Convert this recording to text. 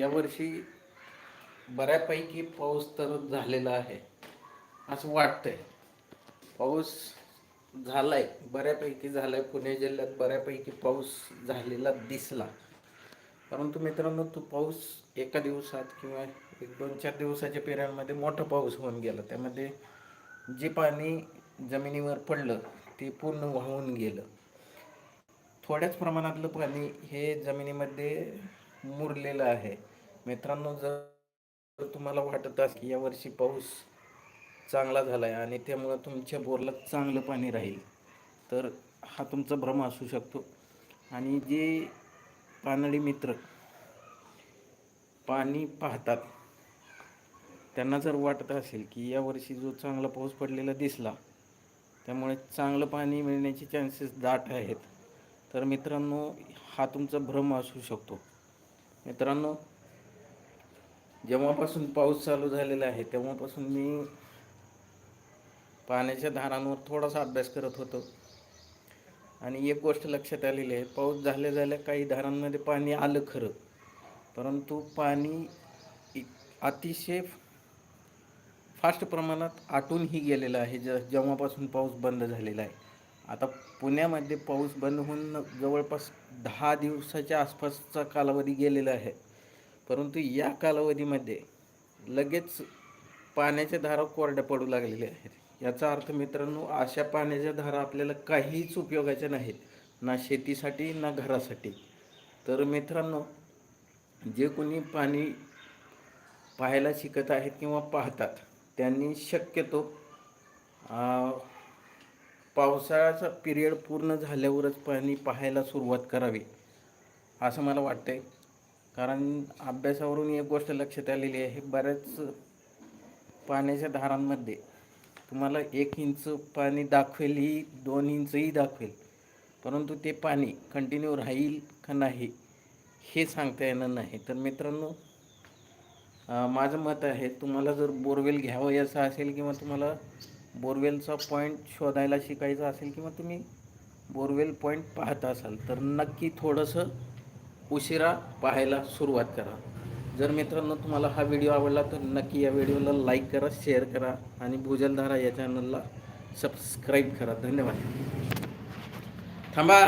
यावर्षी बऱ्यापैकी पाऊस तर झालेला आहे असं वाटतंय. पाऊस झालाय बऱ्यापैकी झालाय. पुणे जिल्ह्यात बऱ्यापैकी पाऊस झालेला दिसला. परंतु मित्रांनो तो पाऊस एका दिवसात किंवा एक दोन चार दिवसाच्या पिरियडमध्ये मोठा पाऊस होऊन गेला. त्यामध्ये जे पाणी जमिनीवर पडलं ते पूर्ण वाहून गेलं. थोड्याच प्रमाणातलं पाणी हे जमिनीमध्ये मुरलेलं आहे. मित्रांनो जर तुम्हाला वाटत असेल की यावर्षी पाऊस चांगला झाला आहे आणि त्यामुळं तुमच्या बोरला चांगलं पाणी राहील तर हा तुमचा भ्रम असू शकतो. आणि जे पानळी मित्र पाणी पाहतात त्यांना जर वाटत असेल की यावर्षी जो चांगला पाऊस पडलेला दिसला त्यामुळे चांगलं पाणी मिळण्याचे चान्सेस दाट आहेत तर मित्रांनो हा तुमचा भ्रम असू शकतो. मित्रांनो जेव्हापासून पाऊस चालू झालेला आहे तेव्हापासून मी पाण्याच्या धारांवर थोडासा अभ्यास करत होतो. आणि एक गोष्ट लक्षात आलेली आहे पाऊस झाल्या झाल्या काही धारांमध्ये पाणी आलं खरं. परंतु पाणी अतिशय फास्ट प्रमाणात आटूनही गेलेलं आहे ज जेव्हापासून पाऊस बंद झालेला आहे. आता पुण्यामध्ये पाऊस बंद होऊन जवळपास दहा दिवसाच्या आसपासचा कालावधी गेलेला आहे. परंतु या कालावधीमध्ये लगेच पाण्याच्या धारा कोरड्या पडू लागलेल्या आहेत. याचा अर्थ मित्रांनो अशा पाण्याच्या धारा आपल्याला काहीच उपयोगाच्या नाहीत. ना शेतीसाठी ना घरासाठी. तर मित्रांनो जे कोणी पाणी पाहायला शिकत आहेत किंवा पाहतात त्यांनी शक्यतो पावसाळ्याचा पिरियड पूर्ण झाल्यावरच पाणी पाहायला सुरुवात करावी असं मला वाटतंय. कारण अभ्यासावरून एक गोष्ट लक्षात आलेली आहे बऱ्याच पाण्याच्या धारांमध्ये तुम्हाला एक इंच पाणी दाखवेल ही दोन इंचही दाखवेल परंतु ते पाणी कंटिन्यू राहील का नाही हे सांगता येणार नाही. तर मित्रांनो माझं मत आहे तुम्हाला जर बोरवेल घ्यावं याचं असेल किंवा तुम्हाला बोरवेलचा पॉईंट शोधायला शिकायचा असेल किंवा तुम्ही बोरवेल पॉईंट पाहत असाल तर नक्की थोडंसं उशिरा पाहायला सुरुवात करा. जर मित्रांनो तुम्हाला हा व्हिडिओ आवडला तर नक्की या व्हिडिओला लाईक करा शेअर करा आणि भूजलधारा या चॅनलला सबस्क्राईब करा. धन्यवाद. थांबा.